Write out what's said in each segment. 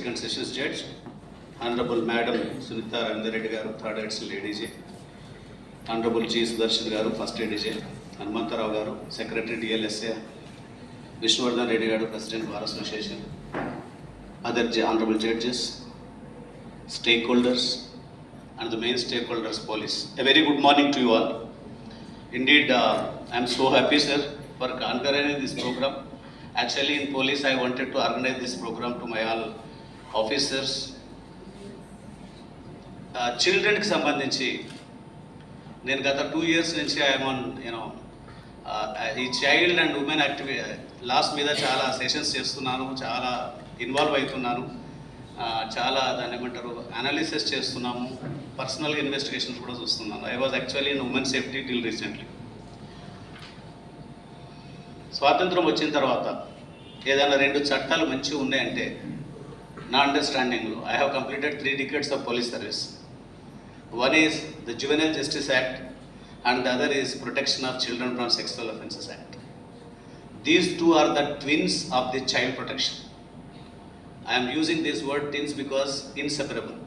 Second Sessions Judge, Honorable Madam Sunita Rangareddy Garu, Third Additional ADJ, Honorable G. Sudarshan Garu, First ADJ, Hanumantarao Garu, Secretary DLSA, Vishnuvardhan Reddy Garu, President Bar Association, other ju- honorable judges, stakeholders, and the main stakeholders, police. A very good morning to you all. Indeed, uh, I am so happy, sir, for organizing this program. Actually, in police, I wanted to organize this program to my all officers చిల్డ్రన్కి సంబంధించి నేను గత two years నుంచి I'm on you know ఈ child and women యాక్టివి loss మీద చాలా sessions చేస్తున్నాను చాలా ఇన్వాల్వ్ అవుతున్నాను చాలా దాన్ని ఏమంటారు అనాలిసిస్ చేస్తున్నాము పర్సనల్గా ఇన్వెస్టిగేషన్స్ కూడా చూస్తున్నాను. I was actually in women safety till recently. స్వాతంత్రం వచ్చిన తర్వాత ఏదైనా రెండు చట్టాలు మంచిగా ఉన్నాయంటే నా అండర్స్టాండింగ్లో I have completed three decades of police service one is the juvenile justice act and the other is protection of children from sexual offences act these two are the twins of the child protection I'm using this word twins because inseparable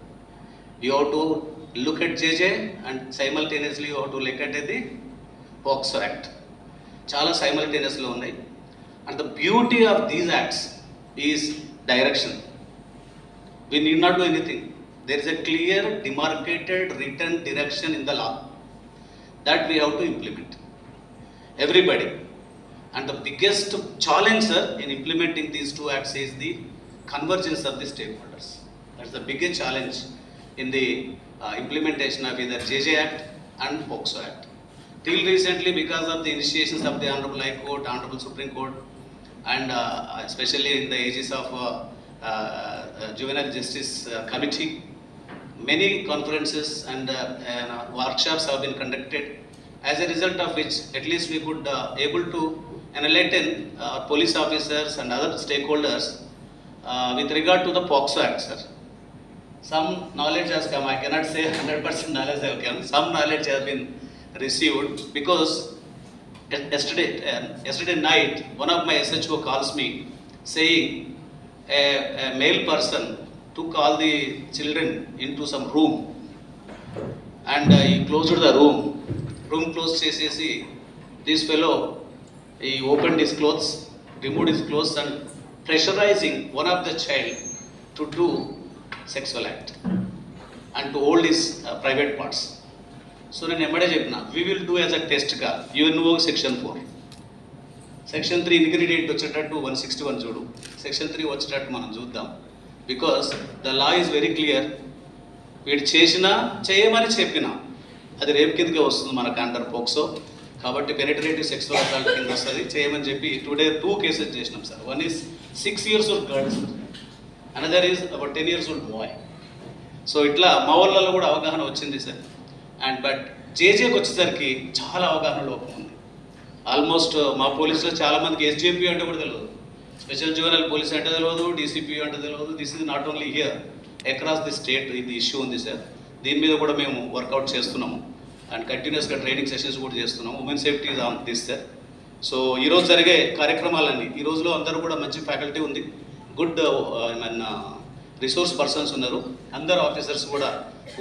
you how to look at JJ and simultaneously you how to look at the POCSO act చాలా సైమల్టేనియస్లో ఉన్నాయి. And the beauty of these acts is direction We need not do anything. There is a clear, demarcated, written direction in the law that we have to implement. Everybody. And the biggest challenge, sir, in implementing these two acts is the convergence of the stakeholders. That's the biggest challenge in the uh, implementation of either JJ Act and POXO Act. Till recently, because of the initiations of the Honorable High Court, Honorable Supreme Court, and uh, especially in the ages of uh, uh, Juvenile Justice uh, Committee, many conferences and uh, uh, workshops have been conducted as a result of which at least we could uh, able to enlighten uh, police officers and other stakeholders uh, with regard to the POXO Act, sir. Some knowledge has come, I cannot say hundred percent knowledge have come, some knowledge has been received because yesterday, uh, yesterday night, one of my SHO calls me saying a, a male person took all the children into some room and uh, he closed the room. Room closed చేసేసి this fellow he opened his clothes, removed his clothes and pressurizing one of the child to do sexual act and to hold his uh, private parts. So నేను ఎమ్మడే చెప్పిన we will do as a టెస్ట్గా you know section four section three ingredient వచ్చేటట్టు one sixty one చూడు. Section three వచ్చేటట్టు మనం చూద్దాం. Because the law is very clear వీడు చేసినా చేయమని చెప్పినా. అది రేపు కిందకే వస్తుంది మనకు అండర్ పోక్సో కాబట్టి పెనిటరేటివ్ సెక్సువల్ అసాల్ట్ కింద వస్తుంది. చేయమని చెప్పి టుడే టూ కేసెస్ చేసినాం sir one is six years old girl sir another is about ten years old boy so ఇట్లా మా ఊళ్ళలో కూడా అవగాహన వచ్చింది సార్ అండ్ బట్ జేజేకి వచ్చేసరికి చాలా అవగాహన లోపం ఉంది. ఆల్మోస్ట్ మా పోలీసులో చాలా మందికి ఎస్జేపీ అంటే కూడా తెలియదు స్పెషల్ జూవనల్ పోలీస్ అంటే తెలియదు డీసీపీ అంటే తెలియదు this is not only here across the state ఇది ఇష్యూ ఉంది సార్ దీని మీద కూడా మేము వర్కౌట్ చేస్తున్నాము. అండ్ కంటిన్యూస్గా ట్రైనింగ్ సెషన్స్ కూడా చేస్తున్నాము. Women safety on this sir so ఈరోజు జరిగే కార్యక్రమాలన్నీ ఈ రోజులో అందరూ కూడా మంచి ఫ్యాకల్టీ ఉంది. గుడ్ మన రిసోర్స్ పర్సన్స్ ఉన్నారు. అందరు ఆఫీసర్స్ కూడా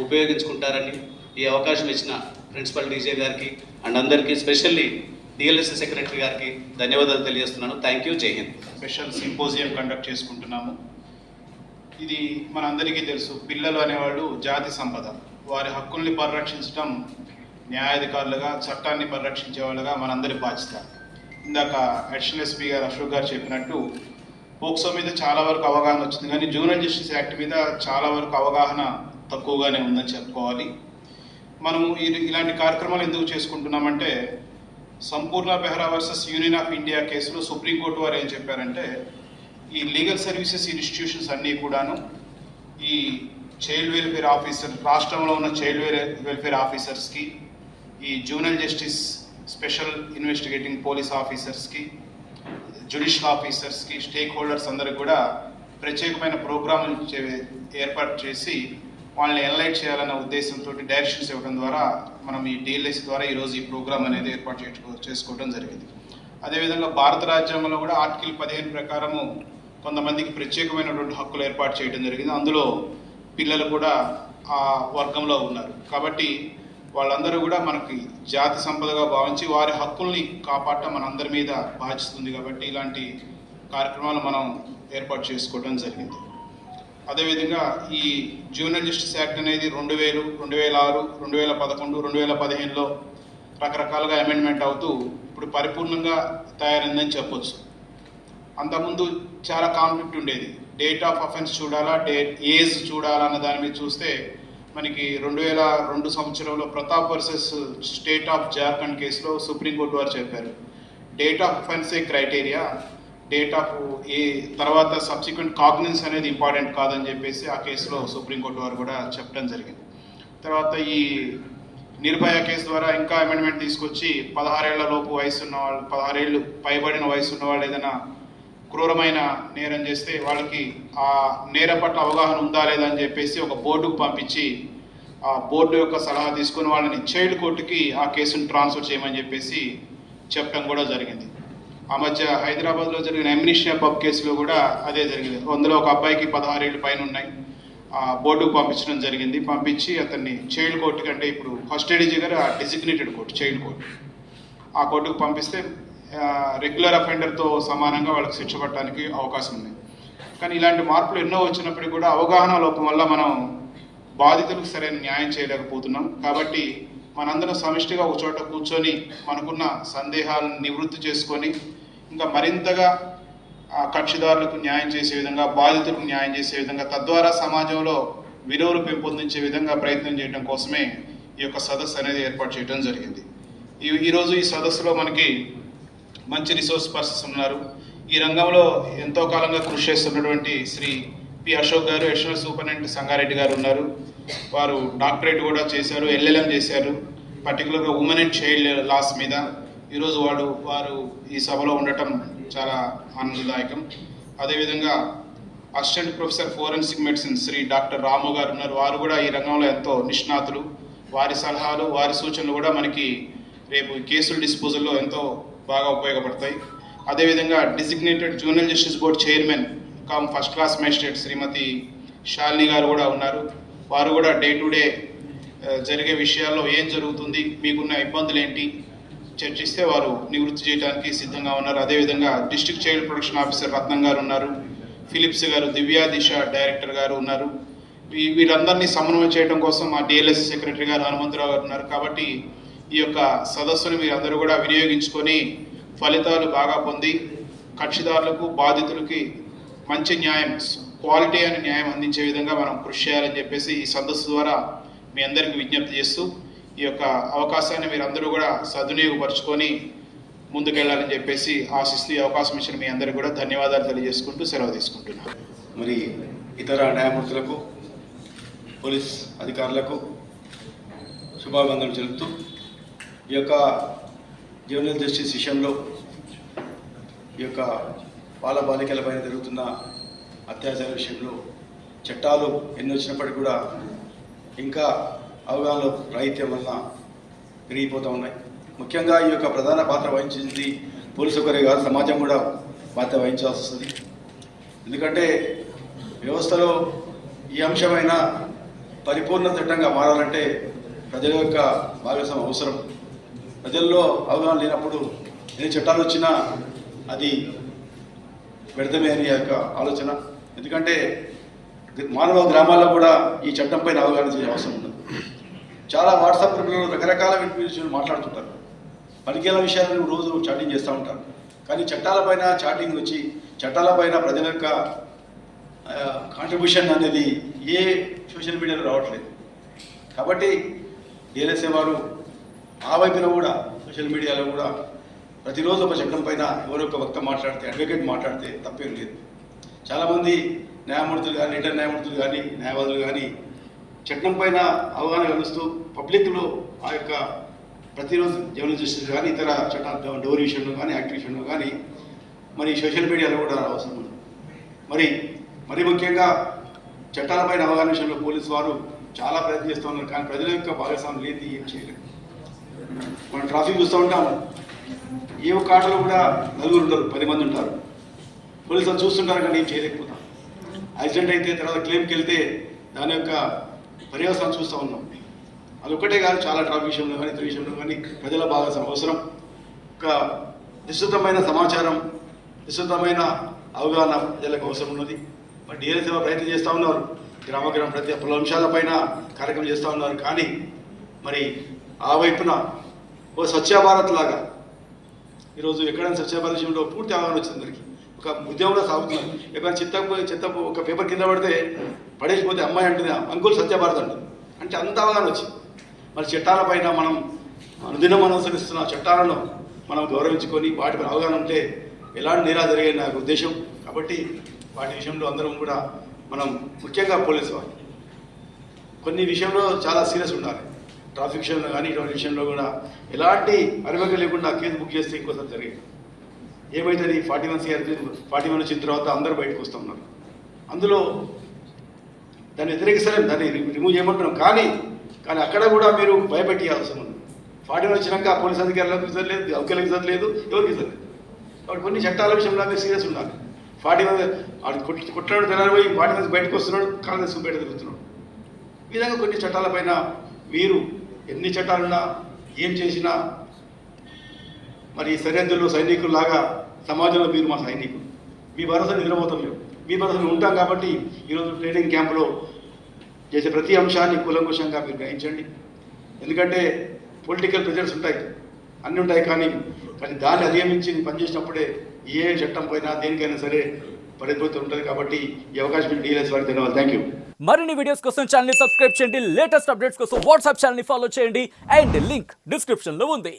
ఉపయోగించుకుంటారని ఈ అవకాశం ఇచ్చిన ప్రిన్సిపల్ డీజే గారికి అండ్ అందరికీ స్పెషల్లీ డిఎల్ఎస్ఎస్ సెక్రటరీ గారికి ధన్యవాదాలు తెలియజేస్తున్నాను. థ్యాంక్ యూ జై హింద్ స్పెషల్ సింపోజియం కండక్ట్ చేసుకుంటున్నాము. ఇది మనందరికీ తెలుసు పిల్లలు అనేవాళ్ళు జాతి సంపద. వారి హక్కుల్ని పరిరక్షించడం న్యాయాధికారులుగా చట్టాన్ని పరిరక్షించే వాళ్ళుగా మనందరి బాధ్యత. ఇందాక అడిషనల్ ఎస్పీ గారు అశోక్ గారు చెప్పినట్టు పోక్సో మీద చాలా వరకు అవగాహన వచ్చింది. కానీ జూనియర్ జస్టిస్ యాక్ట్ మీద చాలా వరకు అవగాహన తక్కువగానే ఉందని చెప్పుకోవాలి. మనము ఇలాంటి కార్యక్రమాలు ఎందుకు చేసుకుంటున్నామంటే Sampurna Behra versus union of India కేసులో సుప్రీంకోర్టు వారు ఏం చెప్పారంటే ఈ లీగల్ సర్వీసెస్ ఇన్స్టిట్యూషన్స్ అన్నీ కూడాను ఈ చైల్డ్ వెల్ఫేర్ ఆఫీసర్ రాష్ట్రంలో ఉన్న చైల్డ్ వెల్ఫేర్ ఆఫీసర్స్కి ఈ juvenile justice special investigating police ఆఫీసర్స్కి judicial ఆఫీసర్స్కి స్టేక్ హోల్డర్స్ అందరికి కూడా ప్రత్యేకమైన ప్రోగ్రాములు చే- ఏర్పాటు చేసి వాళ్ళని ఎన్లైట్ చేయాలన్న ఉద్దేశంతో డైరెక్షన్స్ ఇవ్వడం ద్వారా మనం ఈ డిఎల్ఎస్ ద్వారా ఈరోజు ఈ ప్రోగ్రామ్ అనేది ఏర్పాటు చేసుకో చేసుకోవడం జరిగింది. అదేవిధంగా భారత రాజ్యాంగంలో కూడా ఆర్టికల్ పదిహేను ప్రకారము కొంతమందికి ప్రత్యేకమైనటువంటి హక్కులు ఏర్పాటు చేయడం జరిగింది. అందులో పిల్లలు కూడా ఆ వర్గంలో ఉన్నారు. కాబట్టి వాళ్ళందరూ కూడా మనకి జాతి సంపదగా భావించి వారి హక్కుల్ని కాపాడటం మనందరి మీద బాధిస్తుంది కాబట్టి ఇలాంటి కార్యక్రమాలు మనం ఏర్పాటు చేసుకోవడం జరిగింది. అదేవిధంగా ఈ జూనియర్ యాక్ట్ అనేది రెండు వేలు రెండు వేల ఆరు రెండు వేల పదకొండు రెండు వేల పదిహేనులో రకరకాలుగా అమెండ్మెంట్ అవుతూ ఇప్పుడు పరిపూర్ణంగా తయారైందని చెప్పొచ్చు. అంతకుముందు చాలా కాన్ఫ్లిక్ట్ ఉండేది. డేట్ ఆఫ్ అఫెన్స్ చూడాలా డేట్ ఏజ్ చూడాలా అన్న దాని మీద చూస్తే మనకి రెండు వేల రెండు సంవత్సరంలో Pratap versus state of Jharkhand కేసులో సుప్రీంకోర్టు వారు చెప్పారు. డేట్ ఆఫ్ అఫెన్సే క్రైటీరియా డేట్ ఆఫ్ ఏ తర్వాత సబ్సిక్వెంట్ కాగ్నెన్స్ అనేది ఇంపార్టెంట్ కాదని చెప్పేసి ఆ కేసులో సుప్రీంకోర్టు వారు కూడా చెప్పడం జరిగింది. తర్వాత ఈ నిర్భయ కేసు ద్వారా ఇంకా అమెండ్మెంట్ తీసుకొచ్చి పదహారేళ్ళ లోపు వయసు ఉన్న వాళ్ళు పదహారేళ్ళు పైబడిన వయసు ఉన్న వాళ్ళు ఏదైనా క్రూరమైన నేరం చేస్తే వాళ్ళకి ఆ నేరం పట్ల అవగాహన ఉందా లేదా అని చెప్పేసి ఒక బోర్డుకు పంపించి ఆ బోర్డు యొక్క సలహా తీసుకుని వాళ్ళని చైల్డ్ కోర్టుకి ఆ కేసును ట్రాన్స్ఫర్ చేయమని చెప్పేసి చెప్పడం కూడా జరిగింది. ఆ మధ్య హైదరాబాద్లో జరిగిన ఎమ్నిషియా పబ్ కేసులో కూడా అదే జరిగింది. అందులో ఒక అబ్బాయికి పదహారేళ్ళు పైన ఉన్నాయి ఆ బోర్డుకు పంపించడం జరిగింది. పంపించి అతన్ని చైల్డ్ కోర్టు కంటే ఇప్పుడు కస్టడీ దగ్గర డెసిగ్నేటెడ్ కోర్టు చైల్డ్ కోర్టు. ఆ కోర్టుకు పంపిస్తే రెగ్యులర్ అఫెండర్తో సమానంగా వాళ్ళకి శిక్ష పడటానికి అవకాశం ఉంది. కానీ ఇలాంటి మార్పులు ఎన్నో వచ్చినప్పటికీ కూడా అవగాహన లోపం వల్ల మనం బాధితులకు సరైన న్యాయం చేయలేకపోతున్నాం. కాబట్టి మనందరం సమిష్టిగా ఒక చోట కూర్చొని మనకున్న సందేహాలను నివృత్తి చేసుకొని ఇంకా మరింతగా ఆ కక్షిదారులకు న్యాయం చేసే విధంగా బాధితులకు న్యాయం చేసే విధంగా తద్వారా సమాజంలో విలువలు పెంపొందించే విధంగా ప్రయత్నం చేయడం కోసమే ఈ యొక్క సదస్సు అనేది ఏర్పాటు చేయడం జరిగింది. ఈ ఈరోజు ఈ సదస్సులో మనకి మంచి రిసోర్స్ పర్సన్స్ ఉన్నారు. ఈ రంగంలో ఎంతో కాలంగా కృషి చేస్తున్నటువంటి Shri P Ashok garu additional superintendent Sangareddy గారు ఉన్నారు. వారు డాక్టరేట్ కూడా చేశారు ఎల్ఎల్ఎం చేశారు. పర్టికులర్గా ఉమెన్ అండ్ చైల్డ్ లాస్ మీద ఈరోజు వాడు వారు ఈ సభలో ఉండటం చాలా ఆనందదాయకం. అదేవిధంగా assistant professor forensic medicine Shri doctor Ramu గారు ఉన్నారు. వారు కూడా ఈ రంగంలో ఎంతో నిష్ణాతులు. వారి సలహాలు వారి సూచనలు కూడా మనకి రేపు కేసుల డిస్పోజల్లో ఎంతో బాగా ఉపయోగపడతాయి. అదేవిధంగా designated junior justice board chairman cum first class magistrate Shrimati Shalini గారు కూడా ఉన్నారు. వారు కూడా డే టు డే జరిగే విషయాల్లో ఏం జరుగుతుంది మీకున్న ఇబ్బందులు ఏంటి చర్చిస్తే వారు నివృత్తి చేయడానికి సిద్ధంగా ఉన్నారు. అదేవిధంగా district child protection officer Ratnam గారు ఉన్నారు. ఫిలిప్స్ గారు దివ్యా దిశ డైరెక్టర్ గారు ఉన్నారు. వీరందరినీ సమన్వయం చేయడం కోసం మా డిఎల్ఎస్ సెక్రటరీ గారు హనుమంతరావు గారు ఉన్నారు. కాబట్టి ఈ యొక్క సదస్సును మీరందరూ కూడా వినియోగించుకొని ఫలితాలు బాగా పొంది కక్షిదారులకు బాధితులకి మంచి న్యాయం క్వాలిటీ అనే న్యాయం అందించే విధంగా మనం కృషి చేయాలని చెప్పేసి ఈ సదస్సు ద్వారా మీ అందరికీ విజ్ఞప్తి చేస్తూ ఈ యొక్క అవకాశాన్ని మీరు అందరూ కూడా సద్వినియోగపరుచుకొని ముందుకెళ్ళాలని చెప్పేసి ఆశిస్తూ ఈ అవకాశం ఇచ్చిన మీ అందరికీ కూడా ధన్యవాదాలు తెలియజేసుకుంటూ సెలవు తీసుకుంటున్నాను. మరి ఇతర న్యాయమూర్తులకు పోలీస్ అధికారులకు శుభాభివందనలు తెలుపుతూ ఈ యొక్క జూనియర్ జస్టిస్ విషయంలో ఈ యొక్క బాల బాలికలపైన జరుగుతున్న అత్యాచార విషయంలో చట్టాలు ఎన్ని వచ్చినప్పటికీ కూడా ఇంకా అవగాహన రాహిత్యం వలన పెరిగిపోతూ ఉన్నాయి. ముఖ్యంగా ఈ యొక్క ప్రధాన పాత్ర వహించింది పోలీసు ఒకరే కాదు సమాజం కూడా బాధ్యత వహించాల్సి వస్తుంది. ఎందుకంటే వ్యవస్థలో ఈ అంశమైన పరిపూర్ణ చట్టంగా మారాలంటే ప్రజల యొక్క భాగస్వామ్యం అవసరం. ప్రజల్లో అవగాహన లేనప్పుడు ఎన్ని చట్టాలు వచ్చినా అది వ్యర్థమే అనే యొక్క ఆలోచన. ఎందుకంటే మానవ గ్రామాల్లో కూడా ఈ చట్టం పైన అవగాహన చేసే అవసరం ఉంది చాలా వాట్సాప్ గ్రూపులలో రకరకాల విషయాలు మాట్లాడుతుంటారు. పలికేల విషయాలను రోజు చాటింగ్ చేస్తూ ఉంటారు. కానీ చట్టాలపైన చాటింగ్ వచ్చి చట్టాలపైన ప్రజల యొక్క కాంట్రిబ్యూషన్ అనేది ఏ సోషల్ మీడియాలో రావట్లేదు. కాబట్టి ఏలసే వారు ఆ వైపున కూడా సోషల్ మీడియాలో కూడా ప్రతిరోజు ఒక చట్టం పైన ఎవరో ఒక వక్త మాట్లాడితే అడ్వకేట్ మాట్లాడితే తప్పేం లేదు. చాలామంది న్యాయమూర్తులు కానీ ఇంటర్ న్యాయమూర్తులు కానీ న్యాయవాదులు కానీ చట్టం పైన అవగాహన కలుస్తూ పబ్లిక్లో ఆ యొక్క ప్రతిరోజు జర్నల్ జస్టిస్ కానీ ఇతర చట్టాల డోర్ విషయంలో కానీ యాక్ట్ విషయంలో కానీ మరి సోషల్ మీడియాలో కూడా అవసరం ఉంది. మరి మరి ముఖ్యంగా చట్టాలపైన అవగాహన విషయంలో పోలీసు వారు చాలా ప్రయత్నం చేస్తూ ఉన్నారు కానీ ప్రజల యొక్క భాగస్వామ్యం లేదు ఏం చేయలేదు మనం ట్రాఫిక్ చూస్తూ ఉంటాము. ఏ ఒక్క ఆటలో కూడా నలుగురు ఉంటారు పది మంది ఉంటారు. పోలీసులు చూస్తుంటారు కానీ ఏం చేయలేకపోతాం. యాక్సిడెంట్ అయితే తర్వాత క్లెయిమ్కి వెళ్తే దాని యొక్క పర్యవసానం చూస్తూ ఉన్నాం. అదొక్కటే ఒక్కటే కాదు చాలా ట్రాఫిక్ విషయంలో కానీ ఇతర విషయంలో కానీ ప్రజల బాగా అవసరం. ఒక విస్తృతమైన సమాచారం విస్తృతమైన అవగాహన ప్రజలకు అవసరం ఉన్నది. మరి డిఎల్ఎస్ ప్రయత్నం చేస్తూ ఉన్నారు. గ్రామ గ్రామ ప్రతి పలు అంశాలపైన కార్యక్రమం చేస్తూ ఉన్నారు. కానీ మరి ఆ వైపున ఓ స్వచ్ఛ భారత్ లాగా ఈరోజు ఎక్కడైనా స్వచ్ఛ భారత్ విషయంలో పూర్తి అవగాహన వచ్చింది అందరికీ. ఒక ఉద్యమంలో సాగుతుంది. ఎప్పుడైనా చిత్త చిత్త ఒక పేపర్ కింద పడితే పడేసిపోతే అమ్మాయి అంటుంది అంకుల్ సత్యభారత్ అంటుంది. అంటే అంత అవగాహన వచ్చింది. మరి చట్టాలపైన మనం అనుదినం అనుసరిస్తున్న. చట్టాలను మనం గౌరవించుకొని వాటిపై అవగాహన ఉంటే ఎలాంటి నేరా జరిగే నాకు ఉద్దేశం. కాబట్టి వాటి విషయంలో అందరం కూడా మనం ముఖ్యంగా పోలీసు వాళ్ళు కొన్ని విషయంలో చాలా సీరియస్ ఉండాలి. ట్రాఫిక్ విషయంలో కానీ ఇటువంటి విషయంలో కూడా ఎలాంటి అరివక లేకుండా కేసు బుక్ చేస్తే ఇంకోసారి జరిగింది. ఏమైతుంది forty one CR forty one వచ్చిన తర్వాత అందరూ బయటకు వస్తూ ఉన్నారు. అందులో దాన్ని వ్యతిరేకిస్తలేం దాన్ని రిమూవ్ చేయమంటున్నాం. కానీ కానీ అక్కడ కూడా మీరు భయపెట్టి అవసరం ఉంది. ఫార్టీ వన్ వచ్చినాక పోలీస్ అధికారులకు ఇద్దరు లేదు అవకలకు ఇద్దరు ఎవరికి ఇద్దరు కాబట్టి కొన్ని చట్టాల విషయంలో మీరు సీరియస్ ఉండాలి. ఫార్టీ వన్ కొట్లాడు తెల్లారి పోయి ఫార్టీ వన్ బయటకు వస్తున్నాడు కాంగ్రెస్ బయట తిరుగుతున్నాడు. ఈ విధంగా కొన్ని చట్టాలపైన మీరు ఎన్ని చట్టాలున్నా ఏం చేసినా మరి సరిహద్దుల్లో సైనికుల్లాగా సమాజంలో మీరు మా సైనికులు. మీ భరోసా నిద్రపోతాం మేము. మీ భరోసా ఉంటాం కాబట్టి ఈరోజు ట్రైనింగ్ క్యాంపులో చేసే ప్రతి అంశాన్ని కులంకుశంగా మీరు గ్రహించండి. ఎందుకంటే పొలిటికల్ ప్రెజర్స్ ఉంటాయి. అన్నీ ఉంటాయి కానీ కానీ దాన్ని అధిగమించి పనిచేసినప్పుడే ఏ చట్టం పోయినా దేనికైనా సరే పడిపోతూ ఉంటుంది కాబట్టి ఈ అవకాశం డీఎల్ఎస్ వారికి ధన్యవాదాలు. థ్యాంక్ యూ మరిన్ని వీడియోస్ కోసం ఛానల్ సబ్స్క్రైబ్ చేయండి. లేటెస్ట్ అప్డేట్స్ కోసం వాట్సాప్ ఛానల్ని ఫాలో చేయండి. అండ్ లింక్ డిస్క్రిప్షన్లో ఉంది.